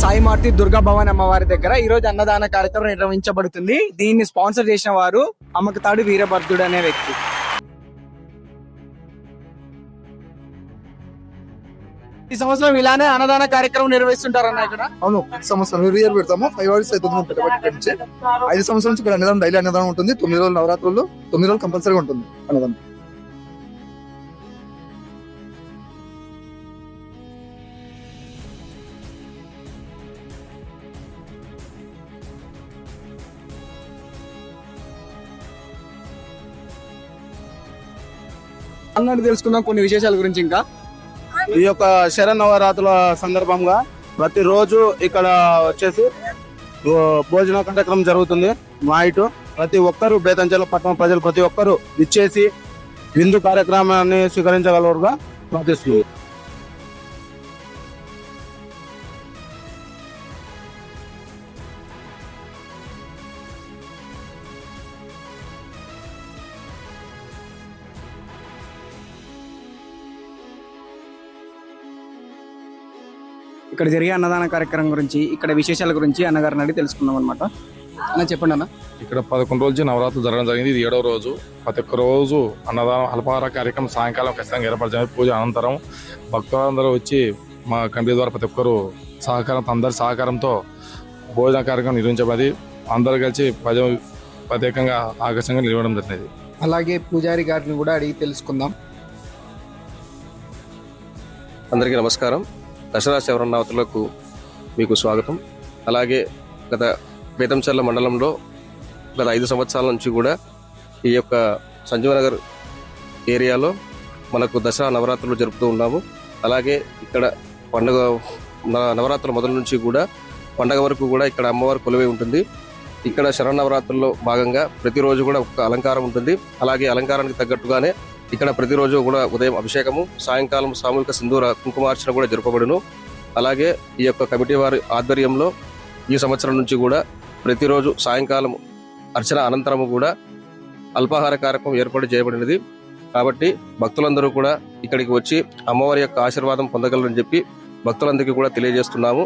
సాయి మారుతి దుర్గా భవన్ అమ్మవారి దగ్గర ఈ రోజు అన్నదాన కార్యక్రమం నిర్వహించబడుతుంది. దీన్ని స్పాన్సర్ చేసిన వారు అమ్మకతాడు వీరభద్రుడు అనే వ్యక్తి. ఈ సంవత్సరం ఇలానే అన్నదాన కార్యక్రమం నిర్వహిస్తుంటారన్న ఇక్కడ? అవును సంవత్సరం ఎవ్రీ ఇయర్ పెడతాము. ఫైవ్ అవర్స్ అవుతుంది నుంచి. ఐదు సంవత్సరం నుంచి ఇక్కడ అన్నదానం డైలీ అన్నదానం ఉంటుంది. తొమ్మిది రోజులు నవరాత్రులు తొమ్మిది రోజులు కంపల్సరీగా ఉంటుంది అన్నదానం. అన్నట్టు తెలుసుకుందాం కొన్ని విశేషాల గురించి ఇంకా. ఈ యొక్క శరన్నవరాత్రుల సందర్భంగా ప్రతిరోజు ఇక్కడ వచ్చేసి భోజన కార్యక్రమం జరుగుతుంది. మా ఇటు ప్రతి ఒక్కరు బేతంచెల పట్టణ ప్రజలు ప్రతి ఒక్కరు ఇచ్చేసి విందు కార్యక్రమాన్ని స్వీకరించగలరుగా ప్రార్థిస్తుంది ఇక్కడ జరిగే అన్నదాన కార్యక్రమం గురించి ఇక్కడ విశేషాల గురించి అన్నగారిని అడిగి తెలుసుకుందాం అనమాట అన్న చెప్పండి అన్న. ఇక్కడ పదకొండు రోజులు నవరాత్రులు జరగడం జరిగింది. ఇది ఏడవ రోజు. ప్రతి ఒక్క రోజు అన్నదానం అల్పాహార కార్యక్రమం సాయంకాలం ఖచ్చితంగా ఏర్పరచాలి పూజ అనంతరం భక్తులందరూ వచ్చి మా కమిటీ ద్వారా ప్రతి ఒక్కరు సహకారం అందరి సహకారంతో భోజన కార్యక్రమం నిర్వహించబడి అందరూ కలిసి ప్రజ ప్రత్యేకంగా ఆకర్షంగా నిలవడం జరిగింది అలాగే పూజారి గారిని కూడా అడిగి తెలుసుకుందాం. అందరికీ నమస్కారం. దసరా శివరన్నవతులకు మీకు స్వాగతం. అలాగే గత బేతంచర్ల మండలంలో గత ఐదు సంవత్సరాల నుంచి కూడా ఈ యొక్క సంజీవనగర్ ఏరియాలో మనకు దసరా నవరాత్రులు జరుపుతూ ఉన్నాము. అలాగే ఇక్కడ పండుగ నవరాత్రుల మొదల నుంచి కూడా పండగ వరకు కూడా ఇక్కడ అమ్మవారు కొలువై ఉంటుంది. ఇక్కడ శరణవరాత్రుల్లో భాగంగా ప్రతిరోజు కూడా ఒక అలంకారం ఉంటుంది. అలాగే అలంకారానికి తగ్గట్టుగానే ఇక్కడ ప్రతిరోజు కూడా ఉదయం అభిషేకము సాయంకాలం సామూహిక సింధూర కుంకుమార్చన కూడా జరపబడును. అలాగే ఈ యొక్క కమిటీ వారి ఆధ్వర్యంలో ఈ సంవత్సరం నుంచి కూడా ప్రతిరోజు సాయంకాలం అర్చన అనంతరము కూడా అల్పాహార కార్యక్రమం ఏర్పాటు చేయబడినది. కాబట్టి భక్తులందరూ కూడా ఇక్కడికి వచ్చి అమ్మవారి యొక్క ఆశీర్వాదం పొందగలరని చెప్పి భక్తులందరికీ కూడా తెలియజేస్తున్నాము.